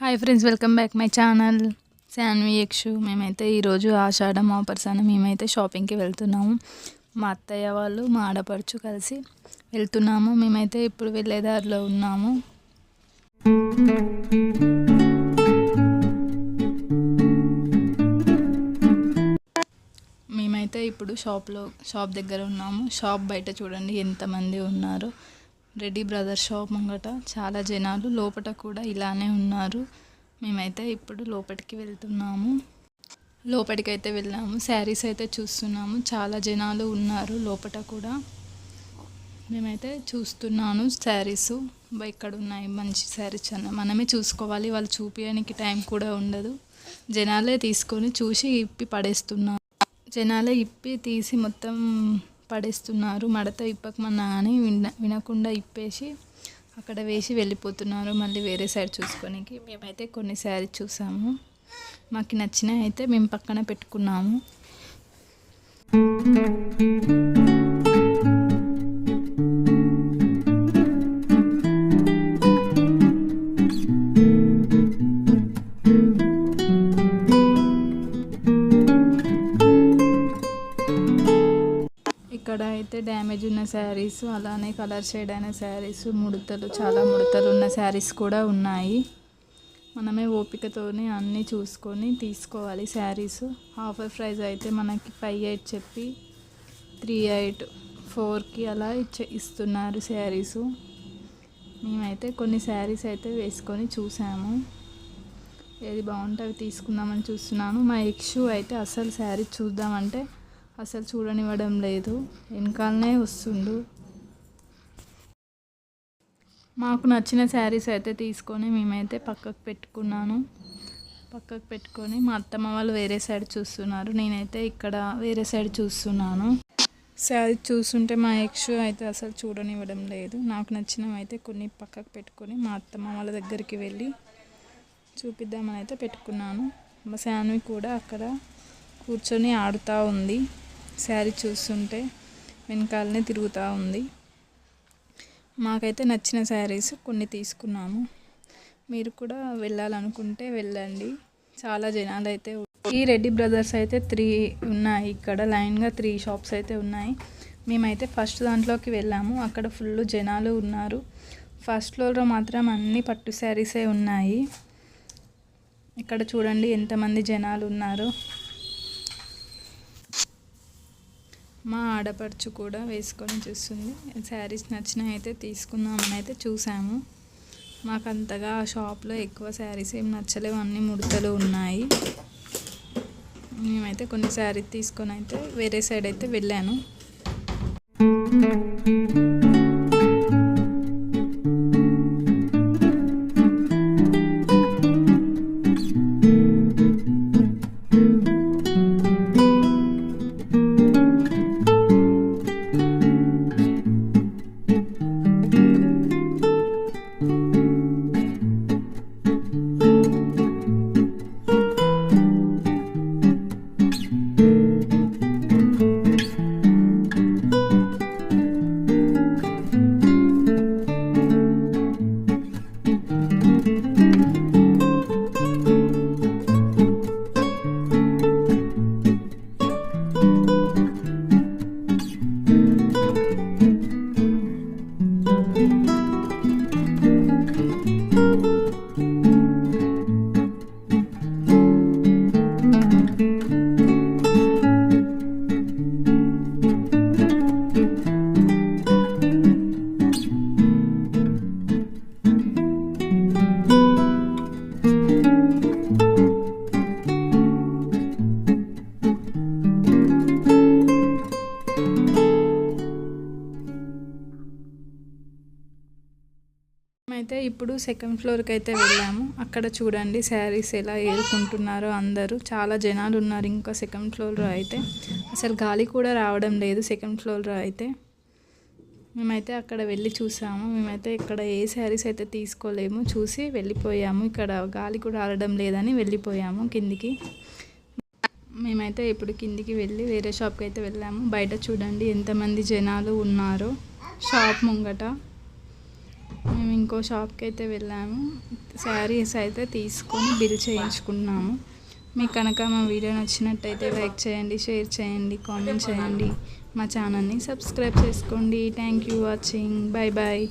Hi friends welcome back my channel Shanvi Yakshu మేమైతే ఈరోజు ఆషాఢం offers అని మేమైతే షాపింగ్కి వెళ్తున్నాము. మా అత్తయ్య వాళ్ళు మా ఆడపడుచు కలిసి వెళ్తున్నాము. మేమైతే ఇప్పుడు వెళ్ళే దారిలో ఉన్నాము. మేమైతే ఇప్పుడు షాప్లో షాప్ దగ్గర ఉన్నాము. షాప్ బయట చూడండి ఎంతమంది ఉన్నారు. రెడ్డి బ్రదర్ షాప్ ముంగట చాలా జనాలు లోపల కూడా ఇలానే ఉన్నారు. మేమైతే ఇప్పుడు లోపలికి వెళ్తున్నాము. లోపలికి అయితే వెళ్ళాము. శారీస్ అయితే చూస్తున్నాము. చాలా జనాలు ఉన్నారు లోపల కూడా. మేమైతే చూస్తున్నాను శారీస్. ఇక్కడ ఉన్నాయి మంచి శారీస్ అన్న మనమే చూసుకోవాలి. వాళ్ళు చూపించడానికి టైం కూడా ఉండదు. జనాలే తీసుకొని చూసి ఇప్పి పడేస్తున్నారు. జనాలే ఇప్పి తీసి మొత్తం పడేస్తున్నారు. మడత ఇప్పకమన్నా అని విన వినకుండా ఇప్పేసి అక్కడ వేసి వెళ్ళిపోతున్నారు. మళ్ళీ వేరే సైడ్ చూసుకోనికి. మేమైతే కొన్ని శారీ చూసాము. మాకు నచ్చినవి అయితే మేము పక్కన పెట్టుకున్నాము. ఇక్కడ అయితే డ్యామేజ్ ఉన్న శారీస్ అలానే కలర్ షేడ్ అయిన శారీస్ ముడతలు చాలా ముడతలు ఉన్న శారీస్ కూడా ఉన్నాయి. మనమే ఓపికతోనే అన్నీ చూసుకొని తీసుకోవాలి శారీస్ ఆఫర్ ప్రైస్ అయితే మనకి ఫైవ్ ఎయిట్ చెప్పి త్రీ ఎయిట్ ఫోర్కి అలా ఇచ్చే ఇస్తున్నారు శారీస్ మేమైతే కొన్ని శారీస్ అయితే వేసుకొని చూసాము. ఏది బాగుంటే అవి తీసుకుందామని చూస్తున్నాను. మా ఎక్షు అయితే అసలు శారీ చూద్దామంటే అసలు చూడనివ్వడం లేదు. వెనకాలనే వస్తుండు. మాకు నచ్చిన శారీస్ అయితే తీసుకొని మేమైతే పక్కకు పెట్టుకున్నాను. పక్కకు పెట్టుకొని మా అత్తమ్మ వాళ్ళు వేరే సైడ్ చూస్తున్నారు. నేనైతే ఇక్కడ వేరే సైడ్ చూస్తున్నాను. శారీ చూస్తుంటే మా ఎక్స్ అయితే అసలు చూడనివ్వడం లేదు. నాకు నచ్చినవి అయితే కొన్ని పక్కకు పెట్టుకొని మా అత్తమ్మ వాళ్ళ దగ్గరికి వెళ్ళి చూపిద్దామని అయితే పెట్టుకున్నాను. మా శాన్వి కూడా అక్కడ కూర్చొని ఆడుతూ ఉంది. శారీ చూస్తుంటే వెనకాలనే తిరుగుతూ ఉంది. మాకైతే నచ్చిన శారీస్ కొన్ని తీసుకున్నాము. మీరు కూడా వెళ్ళాలనుకుంటే వెళ్ళండి. చాలా జనాలు అయితే ఈ రెడ్డి బ్రదర్స్ అయితే త్రీ ఉన్నాయి. ఇక్కడ లైన్గా త్రీ షాప్స్ అయితే ఉన్నాయి. మేమైతే ఫస్ట్ దాంట్లోకి వెళ్ళాము. అక్కడ ఫుల్ జనాలు ఉన్నారు. ఫస్ట్ ఫ్లోర్లో మాత్రం అన్ని పట్టు శారీసే ఉన్నాయి. ఇక్కడ చూడండి ఎంతమంది జనాలు ఉన్నారు. మా ఆడపడుచు కూడా వేసుకొని చూస్తుంది. శారీస్ నచ్చినవి అయితే తీసుకుందామని అయితే చూసాము. మాకు అంతగా ఆ షాప్లో ఎక్కువ శారీస్ ఏం నచ్చలేవు. అన్ని ముడతలు ఉన్నాయి. మేమైతే కొన్ని శారీ తీసుకొని అయితే వేరే సైడ్ అయితే వెళ్ళాను. అయితే ఇప్పుడు సెకండ్ ఫ్లోర్కి అయితే వెళ్ళాము. అక్కడ చూడండి శారీస్ ఎలా ఏరుకుంటున్నారో అందరూ. చాలా జనాలు ఉన్నారు ఇంకా సెకండ్ ఫ్లోర్లో అయితే. అసలు గాలి కూడా రావడం లేదు సెకండ్ ఫ్లోర్లో అయితే. మేమైతే అక్కడ వెళ్ళి చూసాము. మేమైతే ఇక్కడ ఏ శారీస్ అయితే తీసుకోలేము చూసి వెళ్ళిపోయాము. ఇక్కడ గాలి కూడా ఆడడం లేదని వెళ్ళిపోయాము కిందికి. మేమైతే ఇప్పుడు కిందికి వెళ్ళి వేరే షాప్కి అయితే వెళ్ళాము. బయట చూడండి ఎంతమంది జనాలు ఉన్నారో. షాప్ ముంగట మేము ఇంకో షాప్కి అయితే వెళ్ళాము. శారీస్ అయితే తీసుకొని బిల్ చేయించుకున్నాము. మీకు కనుక మా వీడియో నచ్చినట్టయితే లైక్ చేయండి షేర్ చేయండి కామెంట్ చేయండి. మా ఛానల్ని సబ్స్క్రైబ్ చేసుకోండి. Thank you watching. Bye bye